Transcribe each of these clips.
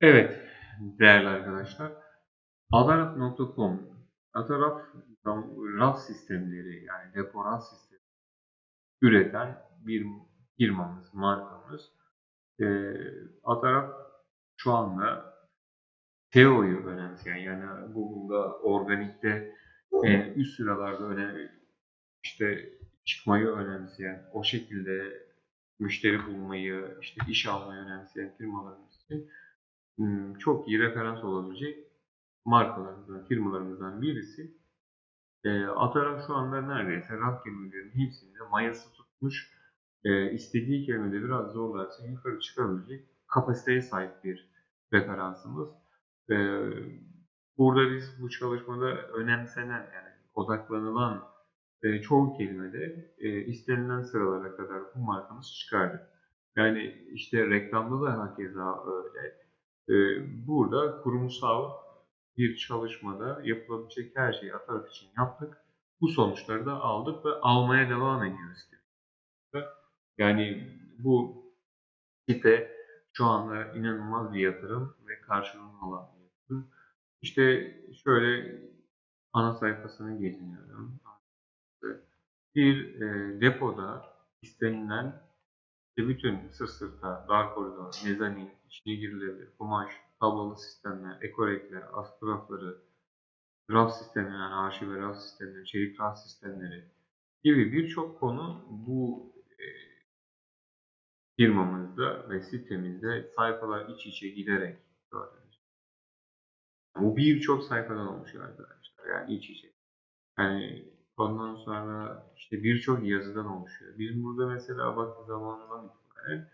Evet, değerli arkadaşlar. Ataraf.com Ataraf raf sistemleri yani depo raf sistemi üreten bir firmamız, markamız. Ee, Ataraf şu anda SEO'yu önemseyen yani Google'da organikte e, üst sıralarda önemli işte çıkmayı önemseyen, o şekilde müşteri bulmayı, işte iş almayı önemseyen firmalarımız için çok iyi referans olabilecek markalarımızdan, firmalarımızdan birisi. E, Atara şu anda neredeyse raf kelimelerinin hepsinde mayası tutmuş. E, istediği kelimede biraz zorlarsa yukarı çıkabilecek kapasiteye sahip bir referansımız. E, burada biz bu çalışmada önemsenen yani odaklanılan e, çoğu kelimede e, istenilen sıralara kadar bu markamız çıkardı. Yani işte reklamda da hakeza öyle. Ee, burada kurumsal bir çalışmada yapılabilecek her şeyi Ataraf için yaptık. Bu sonuçları da aldık ve almaya devam ediyoruz. Yani bu site şu anda inanılmaz bir yatırım ve karşılığını alan bir yatırım. İşte şöyle ana sayfasını geziniyorum. Bir e, depoda istenilen işte bütün sırt sırta, dar koridor, mezanin, içine girilebilir, kumaş, tablolu sistemler, ekorekler, askı rafları, raf sistemi yani arşiv ve raf sistemleri, çelik raf sistemleri gibi birçok konu bu e, firmamızda ve sitemizde sayfalar iç içe giderek gördüğünüz. Bu birçok sayfadan oluşuyor arkadaşlar. Yani iç içe. Yani ondan sonra işte birçok yazıdan oluşuyor. Bizim burada mesela vakti zamanından itibaren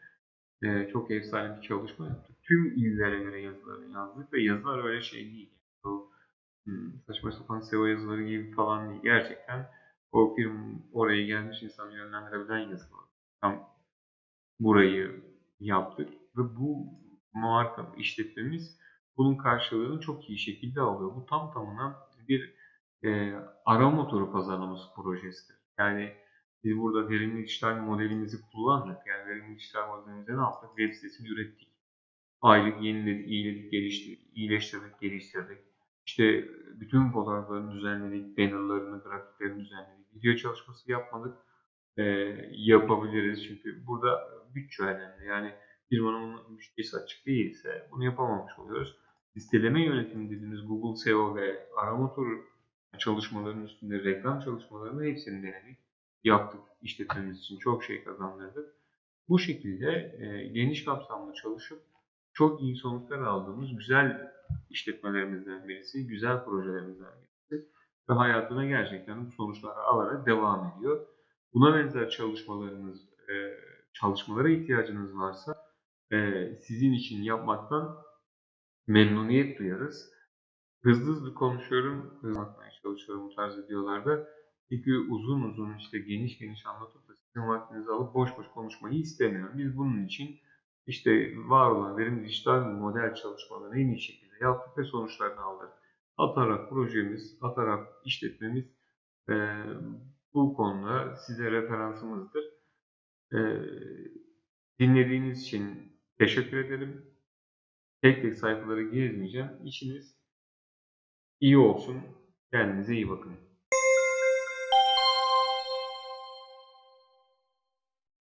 e, çok efsane bir çalışma yaptık. Tüm illere göre yazıları yazdık ve yazılar öyle şey değil. O, hmm, saçma sapan SEO yazıları gibi falan değil. Gerçekten o film oraya gelmiş insan yönlendirebilen yazılar. Tam burayı yaptık ve bu marka işletmemiz bunun karşılığını çok iyi şekilde alıyor. Bu tam tamına bir e, arama motoru pazarlaması projesidir. Yani biz burada verimli dijital modelimizi kullandık. Yani verimli dijital modelimizi ne yaptık? Web sitesini ürettik. Aylık yeniledik, iyiledik, geliştirdik, iyileştirdik, geliştirdik. İşte bütün fotoğraflarını düzenledik, bannerlarını, grafiklerini düzenledik. Video çalışması yapmadık. Ee, yapabiliriz çünkü burada bütçe önemli. Yani firmanın müşterisi açık değilse bunu yapamamış oluyoruz. Listeleme yönetimi dediğimiz Google SEO ve arama motoru çalışmaların üstünde reklam çalışmalarını hepsini denedik yaptık işletmemiz için çok şey kazandırdık. Bu şekilde e, geniş kapsamlı çalışıp çok iyi sonuçlar aldığımız güzel işletmelerimizden birisi, güzel projelerimizden birisi ve hayatına gerçekten bu sonuçları alarak devam ediyor. Buna benzer çalışmalarınız, e, çalışmalara ihtiyacınız varsa e, sizin için yapmaktan memnuniyet duyarız. Hızlı hızlı konuşuyorum, hızlı çalışıyorum bu tarz videolarda. Çünkü uzun uzun işte geniş geniş anlatıp da sizin vaktinizi alıp boş boş konuşmayı istemiyorum. Biz bunun için işte var olan verimli dijital model çalışmalarını en iyi şekilde yaptık ve sonuçlarını aldık. Atarak projemiz, Atarak işletmemiz e, bu konuda size referansımızdır. E, dinlediğiniz için teşekkür ederim. Tek tek sayfaları gezmeyeceğim. İşiniz iyi olsun. Kendinize iyi bakın.